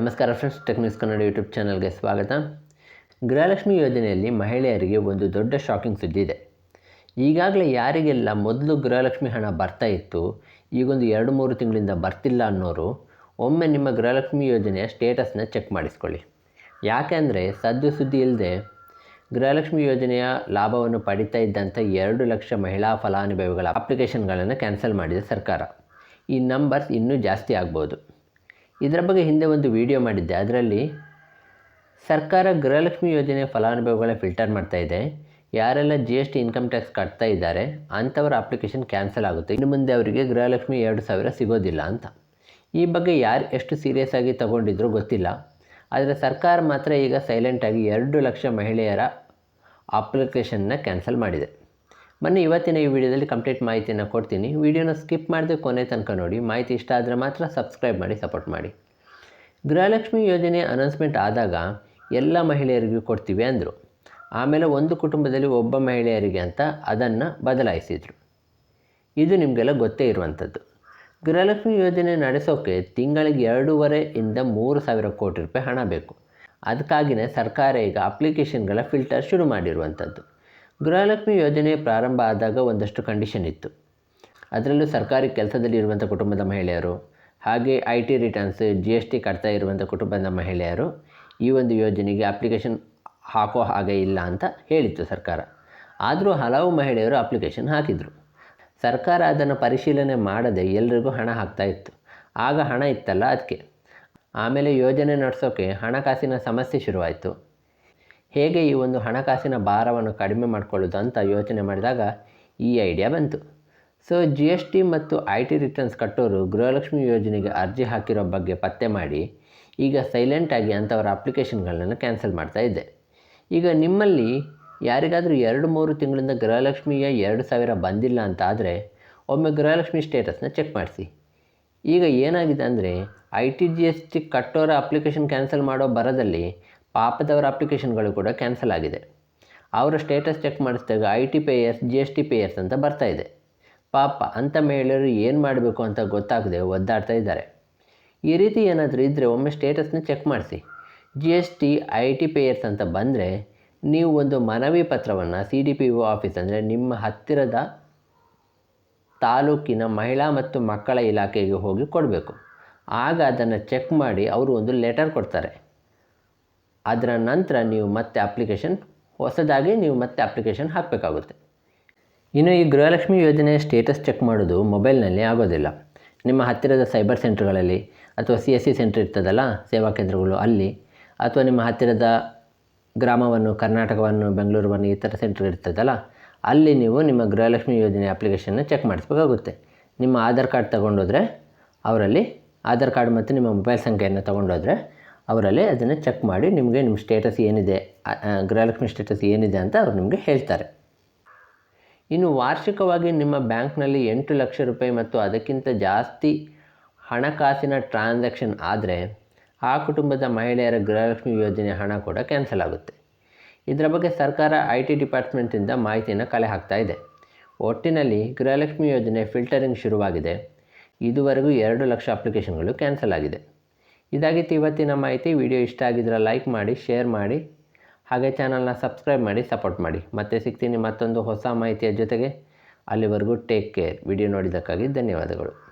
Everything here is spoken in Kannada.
ನಮಸ್ಕಾರ ಫ್ರೆಂಡ್ಸ್ ಟೆಕ್ನಿಕ್ಸ್ ಕನ್ನಡ ಯೂಟ್ಯೂಬ್ ಚಾನಲ್ಗೆ ಸ್ವಾಗತ. ಗೃಹಲಕ್ಷ್ಮಿ ಯೋಜನೆಯಲ್ಲಿ ಮಹಿಳೆಯರಿಗೆ ಒಂದು ದೊಡ್ಡ ಶಾಕಿಂಗ್ ಸುದ್ದಿ ಇದೆ. ಈಗಾಗಲೇ ಯಾರಿಗೆಲ್ಲ ಮೊದಲು ಗೃಹಲಕ್ಷ್ಮಿ ಹಣ ಬರ್ತಾ ಇತ್ತು, ಈಗೊಂದು ಎರಡು ಮೂರು ತಿಂಗಳಿಂದ ಬರ್ತಿಲ್ಲ ಅನ್ನೋರು, ಒಮ್ಮೆ ನಿಮ್ಮ ಗೃಹಲಕ್ಷ್ಮಿ ಯೋಜನೆಯ ಸ್ಟೇಟಸ್ನ ಚೆಕ್ ಮಾಡಿಸ್ಕೊಳ್ಳಿ. ಯಾಕೆಂದರೆ ಸದ್ದು ಸುದ್ದಿ ಇಲ್ಲದೆ ಗೃಹಲಕ್ಷ್ಮಿ ಯೋಜನೆಯ ಲಾಭವನ್ನು ಪಡಿತಾ ಇದ್ದಂಥ ಎರಡು ಲಕ್ಷ ಮಹಿಳಾ ಫಲಾನುಭವಿಗಳ ಅಪ್ಲಿಕೇಶನ್ಗಳನ್ನು ಕ್ಯಾನ್ಸಲ್ ಮಾಡಿದೆ ಸರ್ಕಾರ. ಈ ನಂಬರ್ಸ್ ಇನ್ನೂ ಜಾಸ್ತಿ ಆಗ್ಬೋದು. ಇದರ ಬಗ್ಗೆ ಹಿಂದೆ ಒಂದು ವಿಡಿಯೋ ಮಾಡಿದ್ದೆ. ಅದರಲ್ಲಿ ಸರ್ಕಾರ ಗೃಹಲಕ್ಷ್ಮಿ ಯೋಜನೆ ಫಲಾನುಭವಿಗಳ ಫಿಲ್ಟರ್ ಮಾಡ್ತಾ ಇದೆ. ಯಾರೆಲ್ಲ G S T income tax ಕಟ್ತಾ ಇದ್ದಾರೆ, ಅಂಥವ್ರ ಅಪ್ಲಿಕೇಶನ್ ಕ್ಯಾನ್ಸಲ್ ಆಗುತ್ತೆ. ಇನ್ನು ಮುಂದೆ ಅವರಿಗೆ ಗೃಹಲಕ್ಷ್ಮಿ ಎರಡು ಸಾವಿರ ಸಿಗೋದಿಲ್ಲ ಅಂತ. ಈ ಬಗ್ಗೆ ಯಾರು ಎಷ್ಟು ಸೀರಿಯಸ್ ಆಗಿ ತಗೊಂಡಿದ್ರು ಗೊತ್ತಿಲ್ಲ. ಆದರೆ ಸರ್ಕಾರ ಮಾತ್ರ ಈಗ ಸೈಲೆಂಟಾಗಿ ಎರಡು ಲಕ್ಷ ಮಹಿಳೆಯರ ಅಪ್ಲಿಕೇಶನ್ನ ಕ್ಯಾನ್ಸಲ್ ಮಾಡಿದೆ. ಬನ್ನಿ, ಇವತ್ತಿನ ಈ ವಿಡಿಯೋದಲ್ಲಿ ಕಂಪ್ಲೀಟ್ ಮಾಹಿತಿಯನ್ನು ಕೊಡ್ತೀನಿ. ವಿಡಿಯೋನ ಸ್ಕಿಪ್ ಮಾಡದೆ ಕೊನೆ ತನಕ ನೋಡಿ. ಮಾಹಿತಿ ಇಷ್ಟ ಆದರೆ ಮಾತ್ರ ಸಬ್ಸ್ಕ್ರೈಬ್ ಮಾಡಿ ಸಪೋರ್ಟ್ ಮಾಡಿ. ಗೃಹಲಕ್ಷ್ಮಿ ಯೋಜನೆ ಅನೌನ್ಸ್ಮೆಂಟ್ ಆದಾಗ ಎಲ್ಲ ಮಹಿಳೆಯರಿಗೂ ಕೊಡ್ತೀವಿ ಅಂದರು. ಆಮೇಲೆ ಒಂದು ಕುಟುಂಬದಲ್ಲಿ ಒಬ್ಬ ಮಹಿಳೆಯರಿಗೆ ಅಂತ ಅದನ್ನು ಬದಲಾಯಿಸಿದರು. ಇದು ನಿಮಗೆಲ್ಲ ಗೊತ್ತೇ ಇರುವಂಥದ್ದು ಗೃಹಲಕ್ಷ್ಮಿ ಯೋಜನೆ ನಡೆಸೋಕ್ಕೆ ತಿಂಗಳಿಗೆ ಎರಡೂವರೆ ಇಂದ ಮೂರು ಸಾವಿರ ಕೋಟಿ ರೂಪಾಯಿ ಹಣ ಬೇಕು. ಅದಕ್ಕಾಗಿಯೇ ಸರ್ಕಾರ ಈಗ ಅಪ್ಲಿಕೇಶನ್ಗಳ ಫಿಲ್ಟರ್ ಶುರು ಮಾಡಿರುವಂಥದ್ದು ಗೃಹಲಕ್ಷ್ಮಿ ಯೋಜನೆ ಪ್ರಾರಂಭ ಆದಾಗ ಒಂದಷ್ಟು ಕಂಡೀಷನ್ ಇತ್ತು. ಅದರಲ್ಲೂ ಸರ್ಕಾರಿ ಕೆಲಸದಲ್ಲಿ ಇರುವಂಥ ಕುಟುಂಬದ ಮಹಿಳೆಯರು, ಹಾಗೆ I T returns G S T ಕಟ್ತಾ ಇರುವಂಥ ಕುಟುಂಬದ ಮಹಿಳೆಯರು ಈ ಒಂದು ಯೋಜನೆಗೆ ಅಪ್ಲಿಕೇಶನ್ ಹಾಕೋ ಹಾಗೆ ಇಲ್ಲ ಅಂತ ಹೇಳಿತ್ತು ಸರ್ಕಾರ. ಆದರೂ ಹಲವು ಮಹಿಳೆಯರು ಅಪ್ಲಿಕೇಶನ್ ಹಾಕಿದರು. ಸರ್ಕಾರ ಅದನ್ನು ಪರಿಶೀಲನೆ ಮಾಡದೆ ಎಲ್ರಿಗೂ ಹಣ ಹಾಕ್ತಾ ಇತ್ತು. ಆಗ ಹಣ ಇತ್ತಲ್ಲ ಅದಕ್ಕೆ. ಆಮೇಲೆ ಯೋಜನೆ ನಡೆಸೋಕ್ಕೆ ಹಣಕಾಸಿನ ಸಮಸ್ಯೆ ಶುರುವಾಯಿತು. ಹೇಗೆ ಈ ಒಂದು ಹಣಕಾಸಿನ ಭಾರವನ್ನು ಕಡಿಮೆ ಮಾಡಿಕೊಳ್ಳೋದು ಅಂತ ಯೋಚನೆ ಮಾಡಿದಾಗ ಈ ಐಡಿಯಾ ಬಂತು. ಸೊ ಜಿ ಎಸ್ ಟಿ ಮತ್ತು ಐ ಟಿ ರಿಟರ್ನ್ಸ್ ಕಟ್ಟೋರು ಗೃಹಲಕ್ಷ್ಮಿ ಯೋಜನೆಗೆ ಅರ್ಜಿ ಹಾಕಿರೋ ಬಗ್ಗೆ ಪತ್ತೆ ಮಾಡಿ ಈಗ ಸೈಲೆಂಟಾಗಿ ಅಂಥವರ ಅಪ್ಲಿಕೇಶನ್ಗಳನ್ನು ಕ್ಯಾನ್ಸಲ್ ಮಾಡ್ತಾ ಇದ್ದೆ. ಈಗ ನಿಮ್ಮಲ್ಲಿ ಯಾರಿಗಾದರೂ ಎರಡು ಮೂರು ತಿಂಗಳಿಂದ ಗೃಹಲಕ್ಷ್ಮಿಯ ಎರಡು ಸಾವಿರ ಬಂದಿಲ್ಲ ಅಂತ ಆದರೆ ಒಮ್ಮೆ ಗೃಹಲಕ್ಷ್ಮಿ ಸ್ಟೇಟಸ್ನ ಚೆಕ್ ಮಾಡಿಸಿ. ಈಗ ಏನಾಗಿದೆ ಅಂದರೆ I T G S T ಕಟ್ಟೋರ application cancel ಮಾಡೋ ಬರದಲ್ಲಿ ಪಾಪದವರ ಅಪ್ಲಿಕೇಶನ್ಗಳು ಕೂಡ ಕ್ಯಾನ್ಸಲ್ ಆಗಿದೆ. ಅವರ ಸ್ಟೇಟಸ್ ಚೆಕ್ ಮಾಡಿಸಿದಾಗ I T payers, G S T payers ಅಂತ ಬರ್ತಾ ಇದೆ. ಪಾಪ, ಅಂಥ ಮಹಿಳೆಯರು ಏನು ಮಾಡಬೇಕು ಅಂತ ಗೊತ್ತಾಗದೆ ಒದ್ದಾಡ್ತಾ ಇದ್ದಾರೆ. ಈ ರೀತಿ ಏನಾದರೂ ಇದ್ದರೆ ಒಮ್ಮೆ ಸ್ಟೇಟಸ್ನ ಚೆಕ್ ಮಾಡಿಸಿ. G S T, I T payers ಅಂತ ಬಂದರೆ ನೀವು ಒಂದು ಮನವಿ ಪತ್ರವನ್ನು C D P O office ಅಂದರೆ ನಿಮ್ಮ ಹತ್ತಿರದ ತಾಲೂಕಿನ ಮಹಿಳಾ ಮತ್ತು ಮಕ್ಕಳ ಇಲಾಖೆಗೆ ಹೋಗಿ ಕೊಡಬೇಕು. ಆಗ ಅದನ್ನು ಚೆಕ್ ಮಾಡಿ ಅವರು ಒಂದು ಲೆಟರ್ ಕೊಡ್ತಾರೆ. ಅದರ ನಂತರ ನೀವು ಮತ್ತೆ ಅಪ್ಲಿಕೇಶನ್ ಹೊಸದಾಗಿ ನೀವು ಮತ್ತೆ ಅಪ್ಲಿಕೇಶನ್ ಹಾಕಬೇಕಾಗುತ್ತೆ. ಇನ್ನು ಈ ಗೃಹಲಕ್ಷ್ಮಿ ಯೋಜನೆಯ ಸ್ಟೇಟಸ್ ಚೆಕ್ ಮಾಡೋದು ಮೊಬೈಲ್ನಲ್ಲಿ ಆಗೋದಿಲ್ಲ. ನಿಮ್ಮ ಹತ್ತಿರದ ಸೈಬರ್ ಸೆಂಟರ್ಗಳಲ್ಲಿ ಅಥವಾ ಸಿ ಎಸ್ ಸಿ ಸೆಂಟರ್ ಇರ್ತದಲ್ಲ, ಸೇವಾ ಕೇಂದ್ರಗಳು ಅಲ್ಲಿ, ಅಥವಾ ನಿಮ್ಮ ಹತ್ತಿರದ ಗ್ರಾಮವನ್ನು, ಕರ್ನಾಟಕವನ್ನು, ಬೆಂಗಳೂರನ್ನು ಈ ಥರ ಸೆಂಟರ್ ಇರ್ತದಲ್ಲ, ಅಲ್ಲಿ ನೀವು ನಿಮ್ಮ ಗೃಹಲಕ್ಷ್ಮಿ ಯೋಜನೆ ಅಪ್ಲಿಕೇಶನ್ನ ಚೆಕ್ ಮಾಡಿಸ್ಬೇಕಾಗುತ್ತೆ. ನಿಮ್ಮ ಆಧಾರ್ ಕಾರ್ಡ್ ತೊಗೊಂಡೋದ್ರೆ, ಅವರಲ್ಲಿ ಆಧಾರ್ ಕಾರ್ಡ್ ಮತ್ತು ನಿಮ್ಮ ಮೊಬೈಲ್ ಸಂಖ್ಯೆಯನ್ನು ತೊಗೊಂಡೋದ್ರೆ ಅವರಲ್ಲಿ ಅದನ್ನು ಚೆಕ್ ಮಾಡಿ ನಿಮಗೆ ನಿಮ್ಮ ಸ್ಟೇಟಸ್ ಏನಿದೆ ಗೃಹಲಕ್ಷ್ಮಿ ಸ್ಟೇಟಸ್ ಏನಿದೆ ಅಂತ ಅವ್ರು ನಿಮಗೆ ಹೇಳ್ತಾರೆ. ಇನ್ನು ವಾರ್ಷಿಕವಾಗಿ ನಿಮ್ಮ ಬ್ಯಾಂಕ್ನಲ್ಲಿ ಎಂಟು ಲಕ್ಷ ರೂಪಾಯಿ ಮತ್ತು ಅದಕ್ಕಿಂತ ಜಾಸ್ತಿ ಹಣಕಾಸಿನ ಟ್ರಾನ್ಸಾಕ್ಷನ್ ಆದರೆ ಆ ಕುಟುಂಬದ ಮಹಿಳೆಯರ ಗೃಹಲಕ್ಷ್ಮಿ ಯೋಜನೆ ಹಣ ಕೂಡ ಕ್ಯಾನ್ಸಲ್ ಆಗುತ್ತೆ. ಇದರ ಬಗ್ಗೆ ಸರ್ಕಾರ ಐ ಟಿ ಡಿಪಾರ್ಟ್ಮೆಂಟಿಂದ ಮಾಹಿತಿಯನ್ನು ಕಲೆ ಹಾಕ್ತಾ ಇದೆ. ಒಟ್ಟಿನಲ್ಲಿ ಗೃಹಲಕ್ಷ್ಮಿ ಯೋಜನೆ ಫಿಲ್ಟರಿಂಗ್ ಶುರುವಾಗಿದೆ. ಇದುವರೆಗೂ ಎರಡು ಲಕ್ಷ ಅಪ್ಲಿಕೇಶನ್ಗಳು ಕ್ಯಾನ್ಸಲ್ ಆಗಿದೆ. ಇದಾಗಿತ್ತು ಇವತ್ತಿನ ಮಾಹಿತಿ. ವಿಡಿಯೋ ಇಷ್ಟ ಆಗಿದ್ರೆ ಲೈಕ್ ಮಾಡಿ, ಶೇರ್ ಮಾಡಿ. ಹಾಗೆ ಚಾನಲ್ನ ಸಬ್ಸ್ಕ್ರೈಬ್ ಮಾಡಿ ಸಪೋರ್ಟ್ ಮಾಡಿ. ಮತ್ತೆ ಸಿಗ್ತೀನಿ ಮತ್ತೊಂದು ಹೊಸ ಮಾಹಿತಿಯ ಜೊತೆಗೆ. ಅಲ್ಲಿವರೆಗೂ ಟೇಕ್ ಕೇರ್ ವಿಡಿಯೋ ನೋಡಿದ್ದಕ್ಕಾಗಿ ಧನ್ಯವಾದಗಳು.